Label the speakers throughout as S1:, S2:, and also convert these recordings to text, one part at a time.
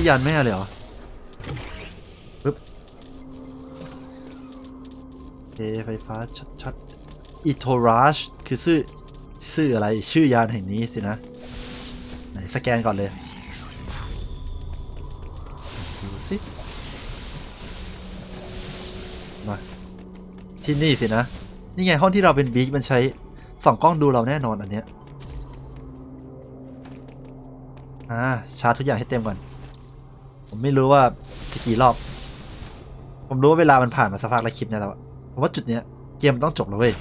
S1: ที่ยานแม่เลยเหรอปึ๊บเอไฟฟ้าชัดๆอีโทราชคือชื่อชื่ออะไรชื่อยานแห่งนี้สินะ ไหนสแกนก่อนเลยดูสิมาที่นี่สินะ นี่ไงห้องที่เราเป็นบิ๊กมันใช้ส่องกล้องดูเราแน่นอนอันเนี้ยอ่าชาร์จทุกอย่างให้เต็มก่อน ผมไม่รู้ว่าจะกี่รอบ ผมรู้ว่าเวลามันผ่านมาสักพักแล้วคลิปเนี่ยแต่ว่าผมว่าจุดเนี้ยเกมมันต้องจบแล้วเว้ย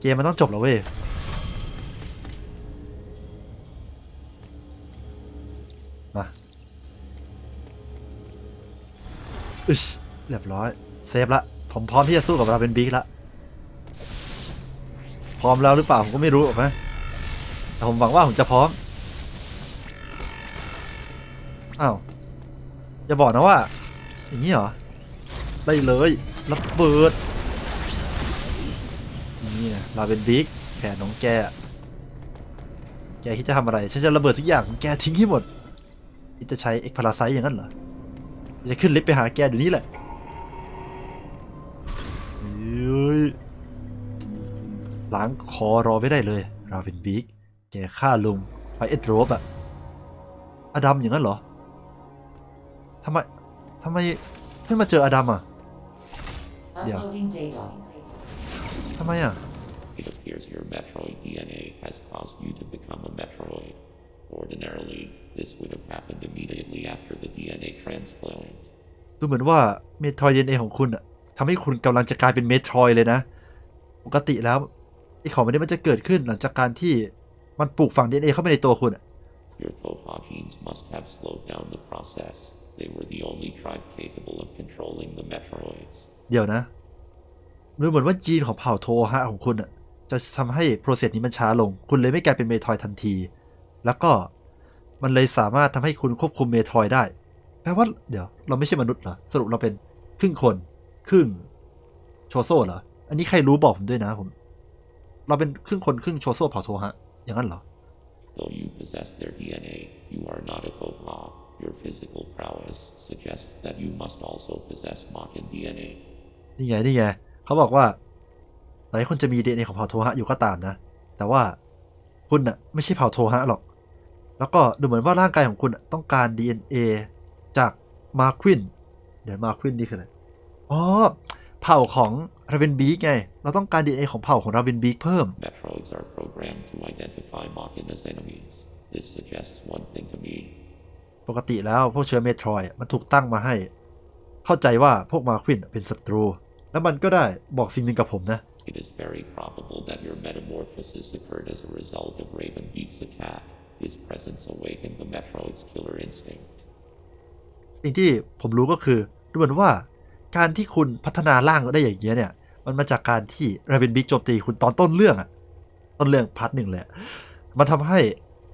S1: เกมมันต้องจบแล้วเว้ย มาอึชเรียบร้อย เซฟละ ผมพร้อมที่จะสู้กับเราเป็นบิ๊กละ พร้อมแล้วหรือเปล่าผมก็ไม่รู้หรอกนะแต่ผมหวังว่าผมจะพร้อม อ้าว อย่าบอกนะว่า อย่างนี้เหรอ ได้เลยระเบิด นี่นะเราเป็นบิ๊กแผนของแก แกคิดจะทำอะไร ฉันจะระเบิดทุกอย่างของแกทิ้งให้หมดคิดจะใช้เอ็กพาราไซอย่างนั้นเหรอ จะขึ้นลิฟต์ไปหาแกเดี๋ยวนี้แหละล้างคอรอไม่ได้เลยเราเป็นบิ๊กแกฆ่าลุงไปเอ็ดโรบอะอดัมอย่างนั้นเหรอ ทำไมทำไมเพิ่งมาเจออดัมอะ Yeah.
S2: Uploading data.
S1: ทำไมอะ
S3: It appears your Metroid DNA has caused you to become a Metroid. Ordinarily, this would have happened immediately after the DNA transplant.
S1: ดูเหมือนว่าเมโทรยดีเอของคุณอะทำให้คุณกำลังจะกลายเป็นเมโทรยเลยนะ ปกติแล้วไอ้ของมันนี้มันจะเกิดขึ้นหลังจากการที่มันปลูกฝัง DNA เข้าไปในตัวคุณอะ
S3: Your Foha genes must have slowed down the process. They were the only tribe capable of controlling the Metroids.
S1: เดี๋ยวนะดูเหมือนว่าจีนของเผ่าโทฮะของคุณอะจะทำให้โปรเซสนี้มันช้าลง คุณเลยไม่กลายเป็นเมโทรยทันที แล้วก็มันเลยสามารถทำให้คุณควบคุมเมโทรยได้ แปลว่าเดี๋ยว เราไม่ใช่มนุษย์เหรอ สรุปเราเป็นครึ่งคน ครึ่งโชโซ่เหรอ อันนี้ใครรู้บอกผมด้วยนะผม เราเป็นครึ่งคนครึ่งโชโซ่เผ่าโทฮะ อย่างนั้นเหรอ
S3: Though you possess their DNA, you are not a Foha. Your physical prowess suggests that you must also possess Makan DNA.
S1: นี่ไงนี่ไงเขาบอกว่าต่อให้คุณจะมี DNA ของเผ่าโทฮะอยู่ก็ตามนะ แต่ว่าคุณน่ะไม่ใช่เผ่าโทฮะหรอก แล้วก็ดูเหมือนว่าร่างกายของคุณน่ะต้องการ DNA จากมาควินเดี๋ยวมาควินนี่คืออะไรอ๋อเผ่าของราเวนบีกไง เราต้องการ DNA ของเผ่าของราเวนบีกเพิ่ม
S3: Metroids are programmed to identify Makan as enemies. This suggests one thing to me.
S1: ปกติแล้วพวกเชื้อเมโทรยด์มันถูกตั้งมาให้ เข้าใจว่าพวกมาควินเป็นศัตรู แล้วมันก็ได้บอกสิ่งหนึ่งกับผมนะ
S3: It is very probable that your metamorphosis occurred as a result of Raven Beak's attack. His presence awakened the Metroid's killer instinct.
S1: สิ่งที่ผมรู้ก็คือดูเหมือนว่าการที่คุณพัฒนาร่างได้อย่างเงี้ยเนี่ย มันมาจากการที่ราเวนบิ๊กโจมตีคุณตอนต้นเรื่องอะต้นเรื่องพาร์ทหนึ่งเลยอะมันทำให้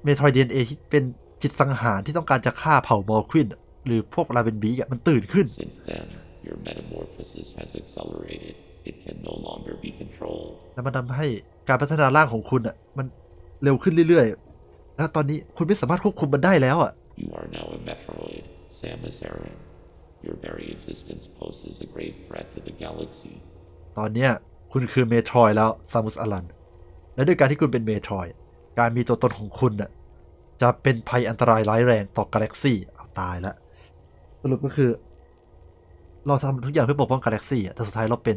S1: เมโทรดีเอที่เป็น จิตสังหารที่ต้องการจะฆ่าเผ่ามอร์ควินหรือพวกราเวนบิ๊กอะมันตื่นขึ้น
S3: Since then, your metamorphosis has accelerated. It can no longer be controlled.
S1: แล้วมันทำให้การพัฒนาร่างของคุณอะมันเร็วขึ้นเรื่อยๆ แล้วตอนนี้คุณไม่สามารถควบคุมมันได้แล้วอะ
S3: You are now a Metroid, Samus Aran. Your very existence poses a grave threat to the galaxy.
S1: ตอนเนี้ยคุณคือเมโทรยแล้วซามุสอลัน และด้วยการที่คุณเป็นเมโทรยการมีตัวตนของคุณน่ะ จะเป็นภัยอันตรายร้ายแรงต่อกาแล็กซี่เอาตายแล้วสรุปก็คือ เราทำทุกอย่างเพื่อปกป้องกาแล็กซี่อะแต่สุดท้ายเราเป็น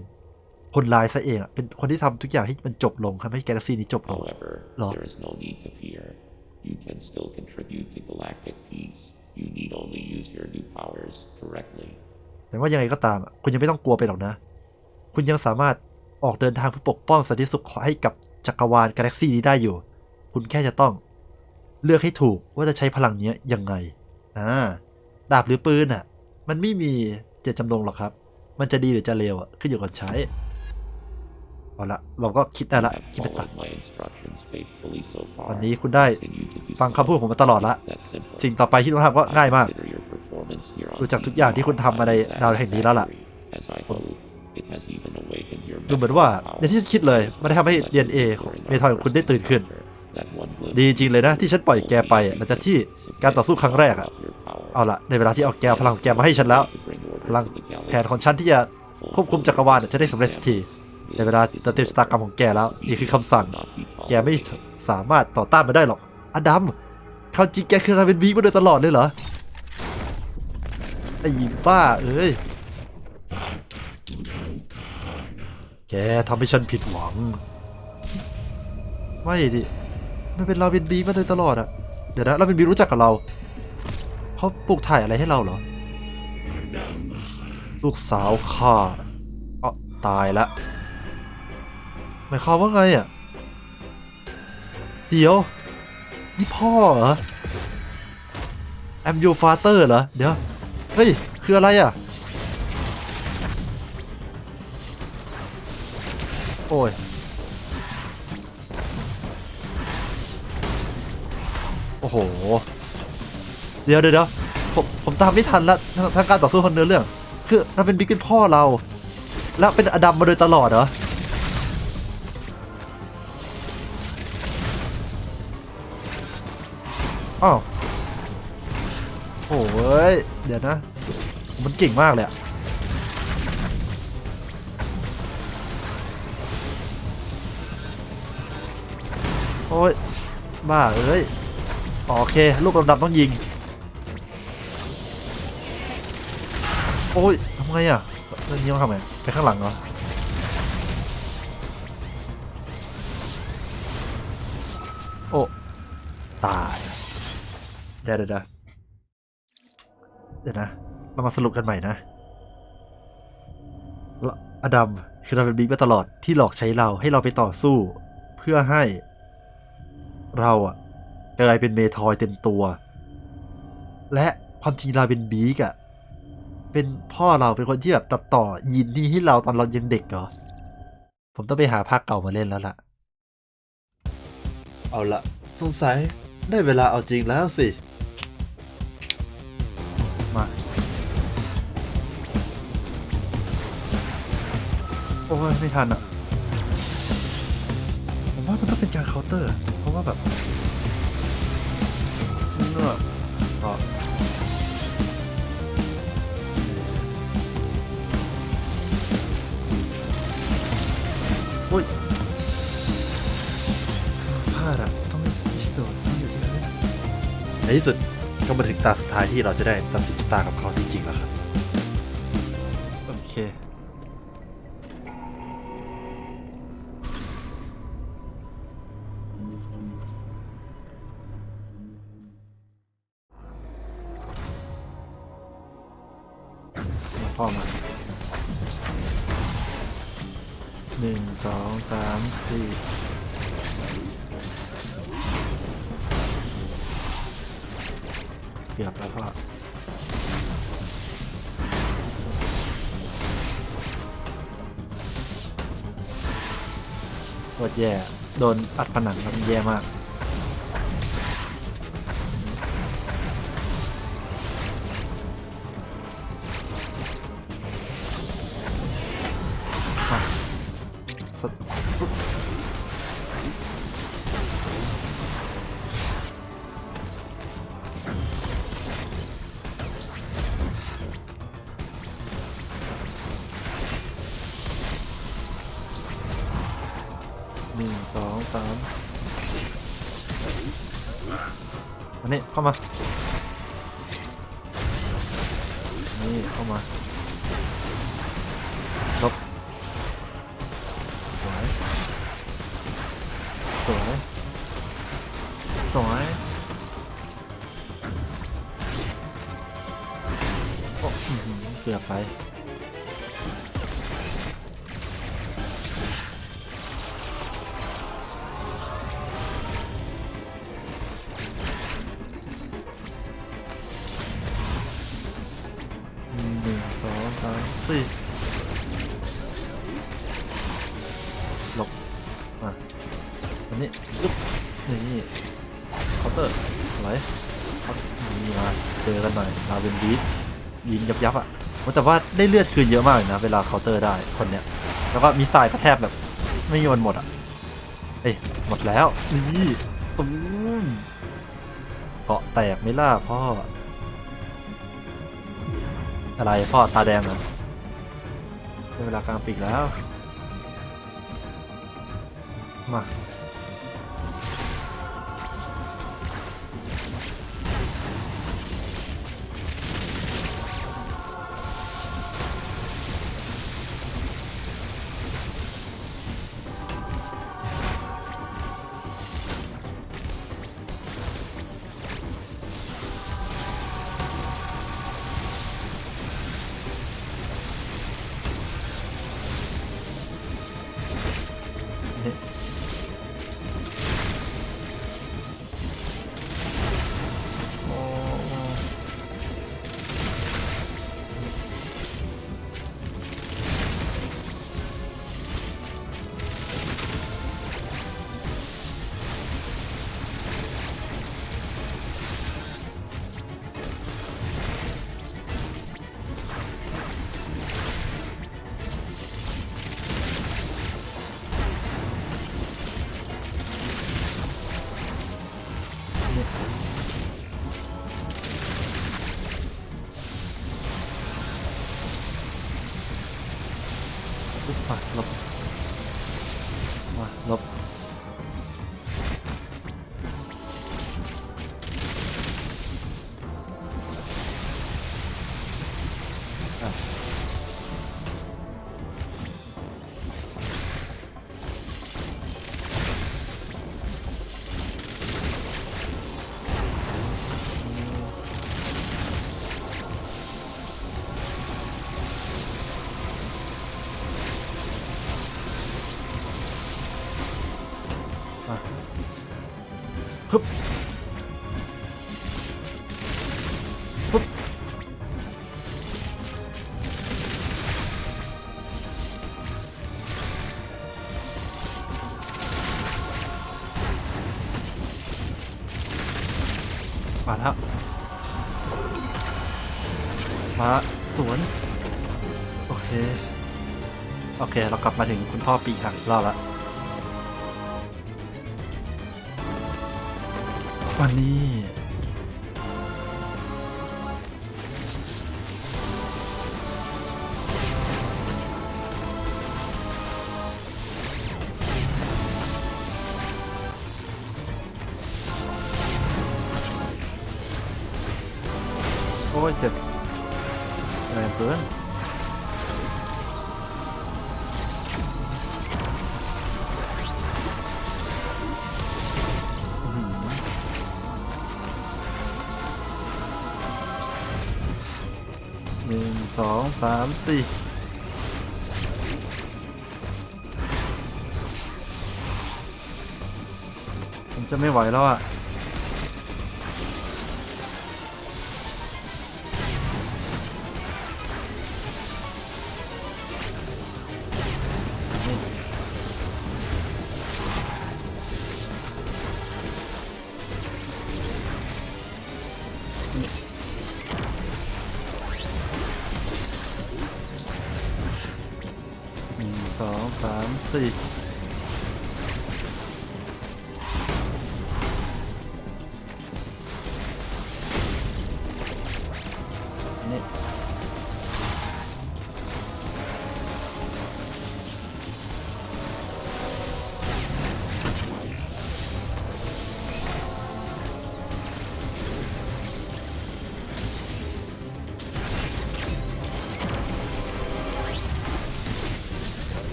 S1: คนร้ายซะเองอะเป็นคนที่ทำทุกอย่างให้มันจบลงทำให้กาแล็กซี่นี้จบลง
S3: However,
S1: Law.
S3: there is no need to fear. You can still contribute to galactic peace. You need only use your new powers correctly.
S1: แต่ว่ายังไงก็ตามอะคุณยังไม่ต้องกลัวไปหรอกนะ คุณยังสามารถออกเดินทางเพื่อปกป้องสันติสุขให้กับจักรวาลกาแล็กซี่นี้ได้อยู่ คุณแค่จะต้อง เลือกให้ถูกว่าจะใช้พลังเนี้ยยังไงอ่าดาบหรือปืนอะ มันไม่มีเจตจำนงหรอกครับ มันจะดีหรือจะเลวอะขึ้นอยู่กับใช้เอาละเราก็คิดได้ละคิดไปตัดวันนี้คุณได้ฟังคำพูดผมมาตลอดละ สิ่งต่อไปที่ต้องทำก็ง่ายมาก
S3: consider your performance here on
S1: ดูจากทุกอย่างที่คุณทำมาในดาวแห่งนี้แล้วล่ะดูเหมือนว่า
S3: mental
S1: อย่างที่ฉันคิดเลย มันได้ทำให้ DNA เมทอยของคุณได้ตื่นขึ้น ดีจริงเลยนะที่ฉันปล่อยแกไปอะหลังจากที่การต่อสู้ครั้งแรกอะเอาละในเวลาที่เอาแกวพลังของแกมาให้ฉันแล้ว พลังแผนของฉันที่จะควบคุมจักรวาลเนี่ยจะได้สำเร็จสักทีในเวลาจะเต็มชะตากรรมของแกแล้ว นี่คือคำสั่ง แกไม่สามารถต่อต้านมันได้หรอก อดัมเขาจริงแกคือราเป็นวีมาโดยตลอดเลยเหรอ ไอ้บ้าเอ้ย แกทำให้ฉันผิดหวัง ไม่ดิ มันเป็นราเป็นบีมาโดยตลอดอะเดี๋ยวนะราเป็นบีรู้จักกับเราเขาปลูกถ่ายอะไรให้เราเหรอ ลูกสาวข้าอ๋อตายละหมายความว่าไงอะเดี๋ยวนี่พ่อเหรอ I'm your father เหรอ เดี๋ยว เฮ้ย คืออะไรอะ โอ้ย อ้โหเดี๋ยวเดี๋ยวเดี๋ยวผมผมตามไม่ทันละทางทางการต่อสู้คนเนื้อเรื่อง คือเราเป็นบิ๊กเป็นพ่อเรา แล้วเป็นอดัมมาโดยตลอดเหรออ้าวโอ้ยเดี๋ยวนะ มันเก่งมากเลยอะโอ้ย บ้าเอ้ย โอเค ลูกดำๆต้องยิง โอ้ยทำไงอะเรื่องนี้ต้องทำไงไปข้างหลังเหรอโอ้ตายเดี๋ยวเดี๋ยวเดี๋ยวเดี๋ยวนะ เรามาสรุปกันใหม่นะอดัมคือเราเป็นบิ๊กมาตลอดที่หลอกใช้เราให้เราไปต่อสู้ เพื่อให้ เราอะ กลายเป็นเมทอยเต็มตัว และความจริงเราเป็นบีกอะเป็นพ่อเราเป็นคนที่แบบตัดต่อยีนนี้ให้เราตอนเรายังเด็กเหรอ ผมต้องไปหาภาคเก่ามาเล่นแล้วล่ะ เอาละสงสัยได้เวลาเอาจริงแล้วสิ มา โอ้ยไม่ทันอะ ผมว่ามันต้องเป็นการเคาน์เตอร์ เพราะว่าแบบ เนื้อก็โอ้ยพลาดอะต้องไม่ใช่โดดต้องอยู่ที่นั่นในที่สุดก็มาถึงตาสุดท้ายที่เราจะได้ตัดสินชะตากับเขาจริงๆแล้วครับ โอเค สามสี่เกือบแล้วพ่อโคตรแย่ โดนอัดผนังครับแย่มาก หนึ่งสองสามอันนี้เข้ามา ยิงยับยับอะแต่ว่าได้เลือดคืนเยอะมากเลยนะ เวลาเคาน์เตอร์ได้คนเนี้ย แล้วก็มีสายกระแทบแบบ ไม่มีวันหมดอะ เอ้ยหมดแล้วนี่ตูมเกาะแตกไม่ล่ะพ่อ อะไรพ่อตาแดงเหรอเวลากลางปีกแล้ว มาึบฮึบมาแล้วมาสวน โอเค โอเค เรากลับมาถึงคุณพ่อปีหักรอบละ วันนี้โอ้ยเจ็บแรงเกิน สองสามสี่ผมจะไม่ไหวแล้วอะ สา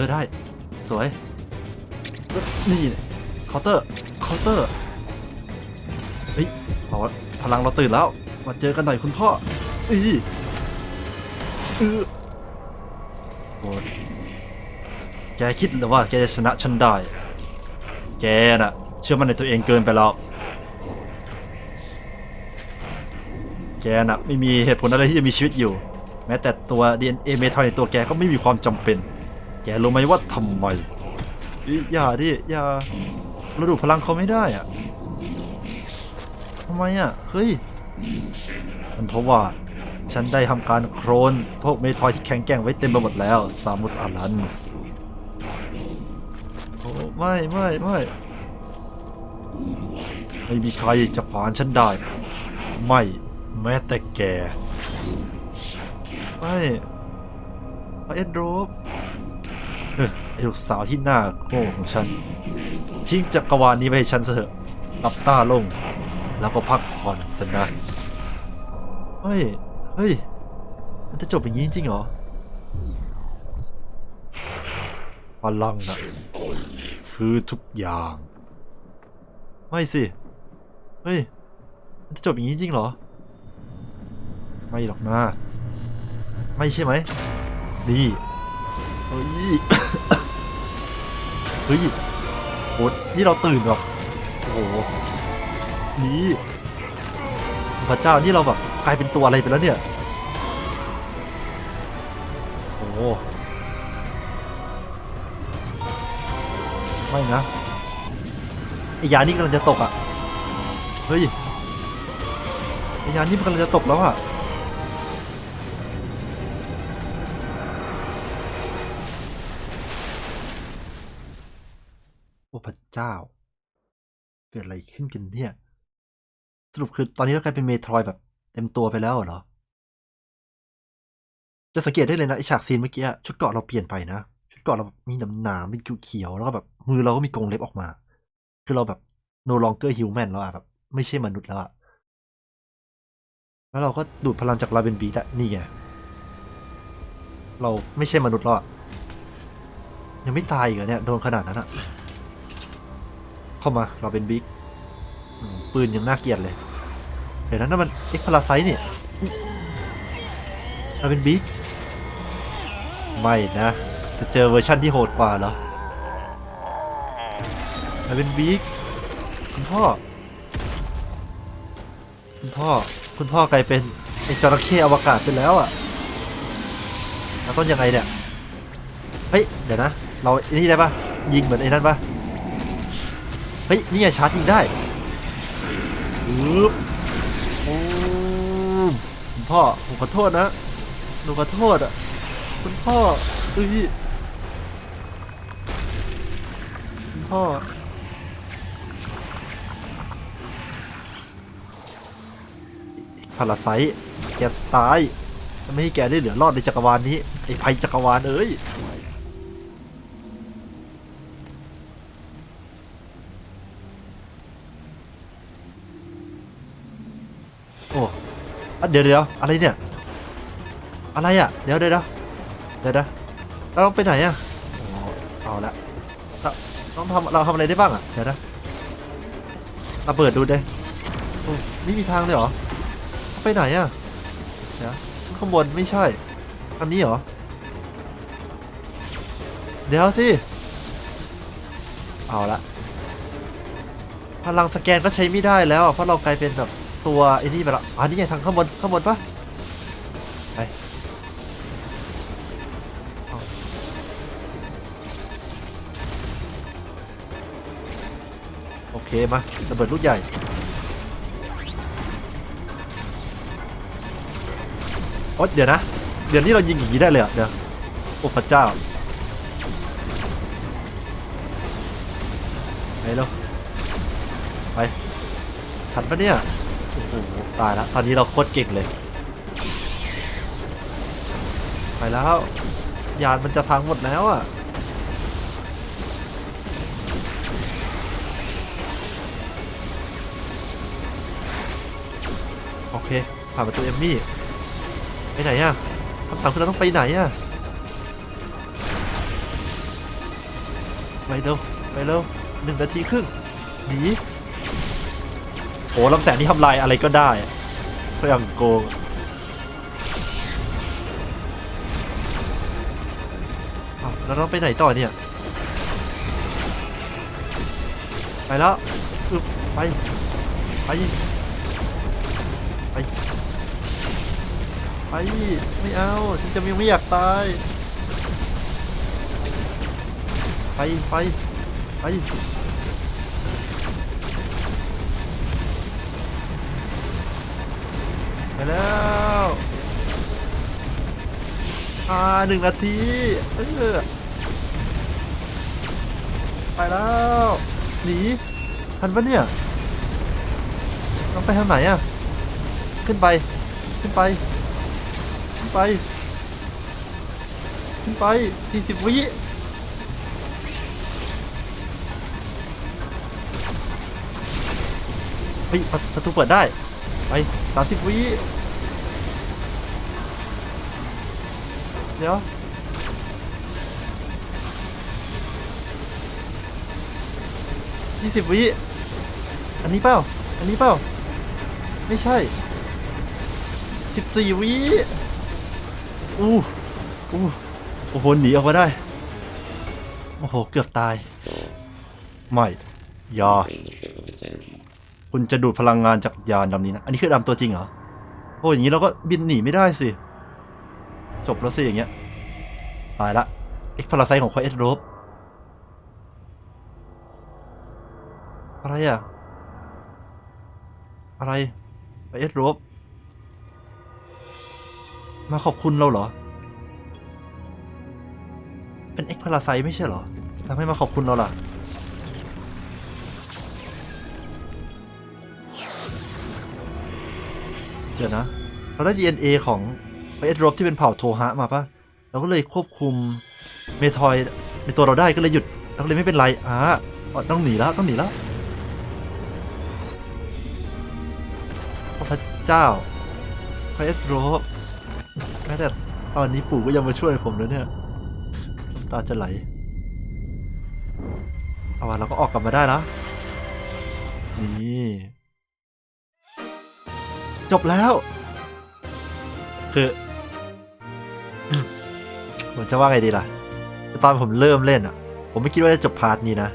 S1: ออได้ สวย นี่เคาน์เตอร์เคาน์เตอร์เฮ้ยบอกว่าพลังเราตื่นแล้ว มาเจอกันหน่อยคุณพ่ออีอือโอ้แกคิดหรือว่าแกจะชนะฉันได้ แกน่ะ เชื่อมันในตัวเองเกินไปแล้วแกน่ะไม่มีเหตุผลอะไรที่จะมีชีวิตอยู่ แม้แต่ตัว DNA เมทอยในตัวแกก็ไม่มีความจำเป็น แกรู้ไหมว่าทำไมอย่าดิอย่าเราดูพลังเขาไม่ได้อะทำไมอะ เฮ้ย มันเพราะว่า ฉันได้ทำการโครนพวกเมทอยที่แข็งแกร่งไว้เต็มไปหมดแล้ว ซามุสอารันโอ้ไม่ไม่ไม่ไม่มีใครจะผ่านฉันได้ ไม่แม้แต่แกไม่เอ็นโดรบ ไอ้ลูกสาวที่หน้าโง่ของฉัน ทิ้งจักรวาลนี้ไปให้ฉันเถอะหลับตาลง แล้วก็พักผ่อนซะนะเฮ้ย เฮ้ย มันจะจบอย่างนี้จริงเหรอพลังนะคือทุกอย่าง ไม่สิ เฮ้ย มันจะจบอย่างนี้จริงเหรอ ไม่หรอกนะ ไม่ใช่ไหม นี่ เฮ้ย เฮ้ยโอ้นี่เราตื่นแบบโอ้โห นี่พระเจ้า นี่เราแบบกลายเป็นตัวอะไรไปแล้วเนี่ย โอ้โห ไม่นะไอ้ยานี่กำลังจะตกอะ เฮ้ยไอ้ยานี่มันกำลังจะตกแล้วอะ จ้า เกิดอะไรขึ้นกันเนี่ย สรุปคือตอนนี้เรากลายเป็นเมโทรยแบบ เต็มตัวไปแล้วเหรอ จะสังเกตได้เลยนะไอฉากซีนเมื่อกี้ชุดเกราะเราเปลี่ยนไปนะ ชุดเกราะเรามีหนามหนามเป็นเขียวๆแล้วก็แบบมือเราก็มีกรงเล็บออกมา คือเราแบบ no longer human แล้วอะแบบ ไม่ใช่มนุษย์แล้วอะแล้วเราก็ดูดพลังจากลาเวนบีดอะนี่ไง เราไม่ใช่มนุษย์แล้วอะยังไม่ตายอีกเหรอเนี่ย โดนขนาดนั้นอะ เข้ามาเราเป็นบิ๊กปืนยังน่าเกลียดเลยเดี๋ยวนั้นมันเอ็กพาราไซเนี่ยเราเป็นบิ๊กไม่นะ จะเจอเวอร์ชั่นที่โหดกว่าเหรอเราเป็นบิ๊กคุณพ่อ คุณพ่อ คุณพ่อกลายเป็นไอ้จระเข้อวกาศไปแล้วอะแล้วต้นยังไงเนี่ย เฮ้ย เดี๋ยวนะ เราอ้นี่ได้ปะยิงเหมือนไอ้นั่นปะ เฮ้ย นี่ไงชาร์จยิงได้อึ๊บโอ้คุณพ่อ ผมขอโทษนะหนูขอโทษอะ คุณพ่อเอ้ยคุณพ่อ พาราไซต์แกตาย ไม่ให้แกได้เหลือรอดในจักรวาลนี้ ไอ้ภัยจักรวาลเอ้ย โอ้อะ เดี๋ยวเดี๋ยวอะไรเนี่ย อะไรอะ เดี๋ยวเดี๋ยวเดี๋ยวเดี๋ยวเดี๋ยวเราต้องไปไหนอะโอ้เอาละเราต้องทำเราทำอะไรได้บ้างอะ เดี๋ยวนะเราเปิดดูเลยไม่มีทางเลยเหรอ ไปไหนอะเดี๋ยวข้างบนไม่ใช่ อันนี้เหรอ เดี๋ยวสิ เอาละพลังสแกนก็ใช้ไม่ได้แล้ว เพราะเรากลายเป็นแบบ ตัวไอ้นี่ไปละอันนี้ไงทางข้างบนข้างบนปะไปโอเคมาระเบิดลูกใหญ่โอ๊ยเดี๋ยวนะ เดี๋ยวนี้เรายิงอย่างนี้ได้เลยเหรอเดี๋ยวโอ้พระเจ้าไปแล้วไปทันปะเนี่ย โอ้โหตายแล้วตอนนี้เราโคตรเก่งเลย ไปแล้ว ยานมันจะพังหมดแล้วอะโอเค ผ่านประตูเอมมี่ ไปไหนอะคำถามคือเราต้องไปไหนอะไปเร็ว ไปเร็วหนึ่งนาทีครึ่ง หนี อ้ลำแสงนี่ทำลายอะไรก็ได้อะก็ยังโกงอ้าวแล้วเราต้องไปไหนต่อเนี่ย ไปแล้วอึบไป ไป ไป ไป ไม่เอา ฉันจะไม่อยากตาย ไป ไป ไป ไปแล้วอ่าหนึ่งนาทีเออไปแล้วหนีทันปะเนี่ยต้องไปทางไหนอะขึ้นไป ขึ้นไป ขึ้นไป ขึ้นไปสี่สิบวิเฮ้ยปะประตูเปิดได้ ไปสามสิบวิเดี๋ยวยี่สิบวิอันนี้เปล่า อันนี้เปล่า ไม่ใช่สิบสี่วิอู้อู้โอ้โหหนีออกมาได้ โอ้โห เกือบตาย ไม่ยา คุณจะดูดพลังงานจากยานลำนี้นะ อันนี้คือดำตัวจริงเหรอ โอ้อย่างนี้เราก็บินหนีไม่ได้สิ จบแล้วสิอย่างเงี้ย ตายละ เอ็กพาราไซของคอยเอ็ดโรบอะไรอะอะไรคอยเอ็ดโรบมาขอบคุณเราเหรอ เป็นเอ็กพาราไซไม่ใช่เหรอทำให้มาขอบคุณเราล่ะ เดี๋ยวนะ เราได้ DNA ของไอเอสโรบที่เป็นเผ่าโทฮะมาปะเราก็เลยควบคุมเมทอยในตัวเราได้ก็เลยหยุดเราก็เลยไม่เป็นไรอ่าอ๋อต้องหนีแล้วต้องหนีแล้วพระเจ้าไอเอสโรบแม้แต่ตอนนี้ปู่ก็ยังมาช่วยผมเลยเนี่ยน้ำตาจะไหลเอาวะเราก็ออกกลับมาได้แล้วนี่ จบแล้ว คือผมจะว่าไงดีล่ะ ตอนผมเริ่มเล่นอะ ผมไม่คิดว่าจะจบพาร์ทนี้นะ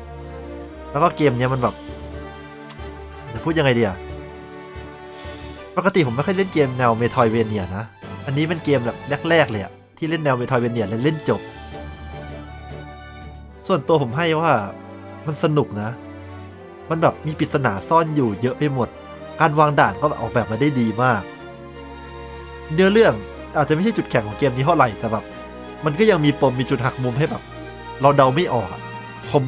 S1: แล้วก็เกมเนี้ยมันแบบจะพูดยังไงดีอะ ปกติผมไม่ค่อยเล่นเกมแนวเมทอยเวเนียนะ อันนี้เป็นเกมแบบแรกๆเลยอะ ที่เล่นแนวเมทอยเวเนียแล้วเล่นจบ ส่วนตัวผมให้ว่ามันสนุกนะ มันแบบมีปริศนาซ่อนอยู่เยอะไปหมด การวางด่านก็ออกแบบมาได้ดีมาก เนื้อเรื่องอาจจะไม่ใช่จุดแข็งของเกมนี้เท่าไหร่แต่แบบมันก็ยังมีปมมีจุดหักมุมให้แบบ เราเดาไม่ออกผม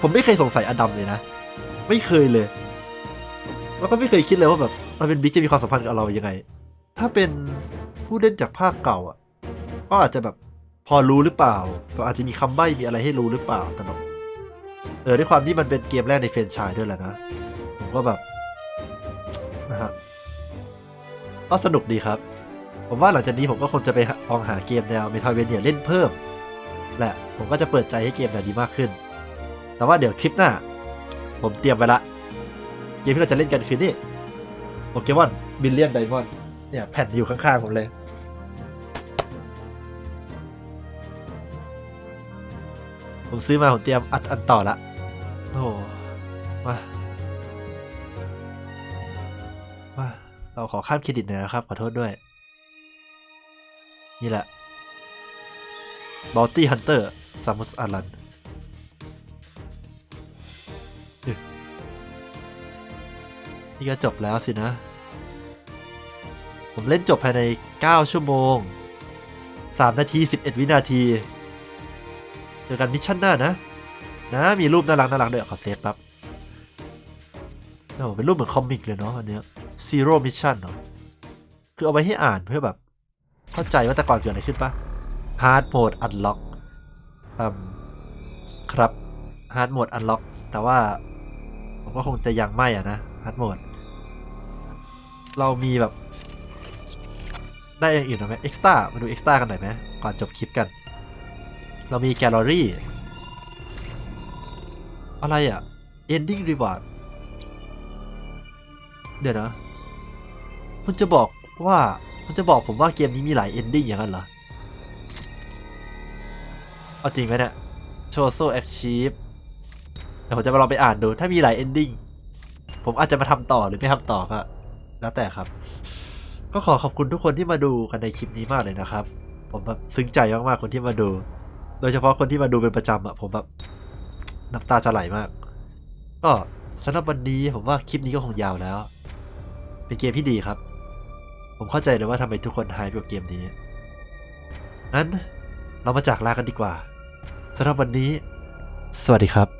S1: ผมไม่เคยสงสัยอดัมเลยนะ ไม่เคยเลย แล้วก็ไม่เคยคิดเลยว่าแบบเราเป็นบิ๊กจะมีความสัมพันธ์กับเรายังไง ถ้าเป็นผู้เล่นจากภาคเก่าอะ ก็อาจจะแบบพอรู้หรือเปล่าก็อาจจะมีคำใบ้มีอะไรให้รู้หรือเปล่าแต่แบบเออด้วยความที่มันเป็นเกมแรกในเฟรนไชส์ด้วยแหละนะ ผมก็แบบ นะฮะก็สนุกดีครับ ผมว่าหลังจากนี้ผมก็คงจะไปลองหาเกมแนวเมทอยเวเนียเล่นเพิ่ม แหละผมก็จะเปิดใจให้เกมแบบนี้มากขึ้น แต่ว่าเดี๋ยวคลิปหน้า ผมเตรียมไว้ละ เกมที่เราจะเล่นกันคือนี่โปเกมอนบิลเลียนไดมอนด์เนี่ยแผ่นอยู่ข้างๆผมเลยผมซื้อมาผมเตรียมอัดอันต่อละ โอ้มา เราขอข้ามเครดิตหน่อยนะครับ ขอโทษด้วย นี่แหละ Bounty Hunter Samus Aran นี่ก็จบแล้วสินะ ผมเล่นจบภายใน 9 ชั่วโมง 3 นาที 11 วินาที เจอกันมิชชั่นหน้านะ นะ มีรูปน่ารักน่ารักด้วยขอเซฟแป๊บโอ้เป็นรูปเหมือนคอมิกเลยเนาะอันเนี้ย Zero Mission เนาะคือเอาไว้ให้อ่านเพื่อแบบ เข้าใจว่าแต่ก่อนเกิดอะไรขึ้นปะ Hard Mode Unlock อืมครับ Hard Mode Unlock แต่ว่า ผมก็คงจะยังไม่อะนะ Hard Mode เรามีแบบ ได้อย่างอื่นหรอไหม Extra มาดู Extra กันหน่อยไหมก่อนจบคลิปกัน เรามีแกลเลอรี่อะไรอะ Ending Reward เดี๋ยวนะ คุณจะบอกว่าคุณจะบอกผมว่าเกมนี้มีหลาย ending อย่างนั้นเหรอ เอาจริงไหมเนี่ยโชโซ Achieve เดี๋ยวผมจะมาลองไปอ่านดู ถ้ามีหลาย ending ผมอาจจะมาทำต่อหรือไม่ทำต่อก็แล้วแต่ครับ ก็ขอขอบคุณทุกคนที่มาดูกันในคลิปนี้มากเลยนะครับ ผมแบบซึ้งใจมากๆคนที่มาดู โดยเฉพาะคนที่มาดูเป็นประจำอะผมแบบน้ำตาจะไหลมาก ก็สำหรับวันนี้ผมว่าคลิปนี้ก็คงยาวแล้ว เป็นเกมที่ดีครับ ผมเข้าใจเลยว่าทำไมทุกคนหายไปกับเกมนี้ นั้นเรามาจากลากันดีกว่าสำหรับวันนี้ สวัสดีครับ